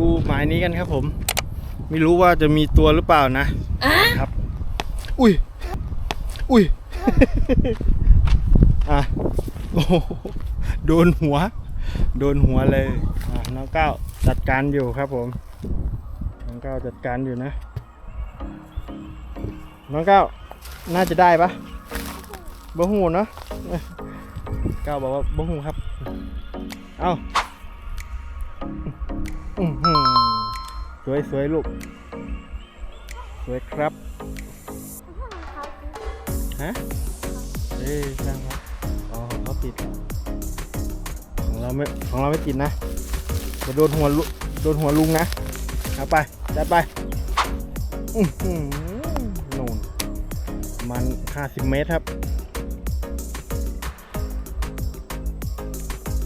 ดูหมายนี้กันครับผม ไม่รู้ว่าจะมีตัวหรือเปล่านะครับ อุ้ย อุ้ย อะโอ้โหโดนหัว โดนหัวเลยอะน้องก้าวจัดการอยู่ครับผม น้องก้าวจัดการอยู่นะ น้องก้าวน่าจะได้ปะบ่หูเนาะก้าวบอกว่าบ่หูครับ เอา สวยสวยลูก สวยครับ ฮะ เอ้ยช่างครับอ๋อเขาติด ของเราไม่ ของเราไม่ติดนะจะโดนหัวลุโดนหัวลุงนะ เอาไป จัดไปอือหือนู่นมันห้าสิบเมตรครับ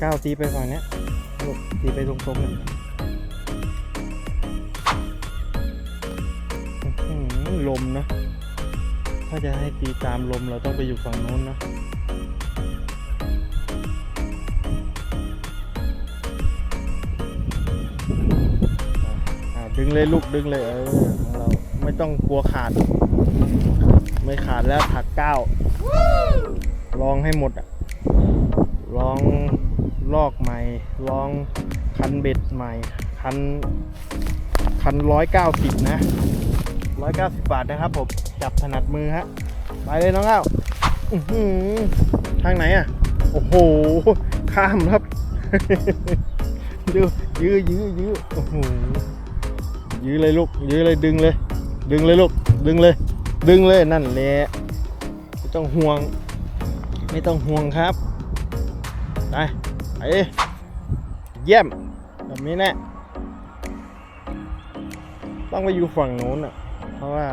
ก้าวตีไปฝั่งนี้ลูกตีไปตรงๆเลย ลมนะ ถ้าจะให้ตีตามลมเราต้องไปอยู่ฝั่งโน้นนะดึงเลยลูกดึงเลยเออของเราไม่ต้องกลัวขาด ไม่ขาดแล้วถักเก้าลองให้หมดอะลองลอกใหม่ ลองคันเบ็ดใหม่ คันคันร้อยเก้าสิบนะ ร้อยเก้าสิบบาทนะครับผมจับถนัดมือฮะไปเลยน้องเอ้าทางไหนอะ โอ้โห ข้ามครับดูยื้อยื้อยื้อโอ้โหยื้อเลยลูกยื้อเลยดึงเลย ดึงเลยลูกดึงเลย ดึงเลยนั่นแหละไม่ต้องห่วง ไม่ต้องห่วงครับไปไปเยี่ยมแบบนี้แน่ต้องไปอยู่ฝั่งโน้นอะ เพราะว่า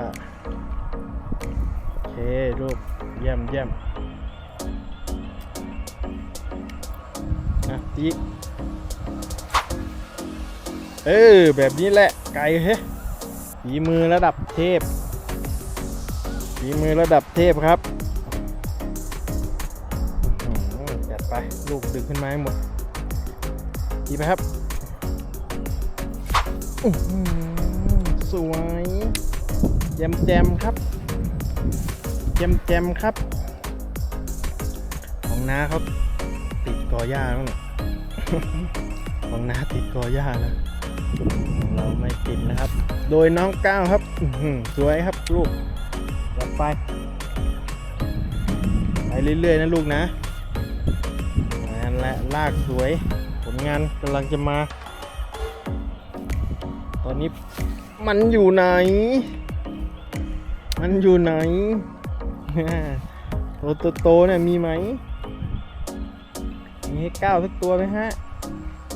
โอเคลูกเยี่ยมเยี่ยมนะตีเออ แบบนี้แหละ ไก่เฮ้ฝีมือระดับเทพฝีมือระดับเทพครับอ๋อจัดไป ลูกดึงขึ้นมาให้หมด ดีไปครับอื้อหือสวย แจมแจมครับแจมแจมครับ ของน้าเขาติดกอหญ้าแล้วเนี่ยของน้าติดกอหญ้านะของเราไม่ติดนะครับ โดยน้องก้าวครับสวยครับลูกจัดไปไปเรื่อยๆนะลูกนะนั่นแหละลากสวย ผลงานกำลังจะมา ตอนนี้มันอยู่ไหน มันอยู่ไหนตัวโตๆเนี่ยมีไหมมีให้ก้าวสักตัวไหมฮะ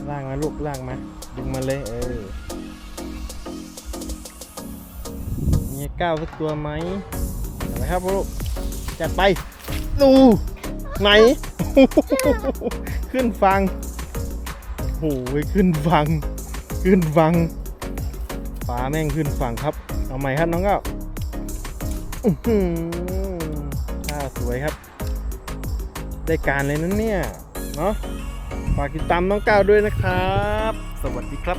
ลากมาลูกลากมาดึงมาเลยเออมีให้ก้าวสักตัวไหมเอาไปครับลูกจัดไปดูไหนขึ้นฟังโอ้โหขึ้นฟัง ขึ้นฟังปลาแม่งขึ้นฝั่งครับ เอาใหม่ครับน้องก็อื้อ ข้าสวยครับ ได้การเลยนั้นเนี่ย เนาะฝากติดตามน้องก้าวด้วยนะครับ สวัสดีครับ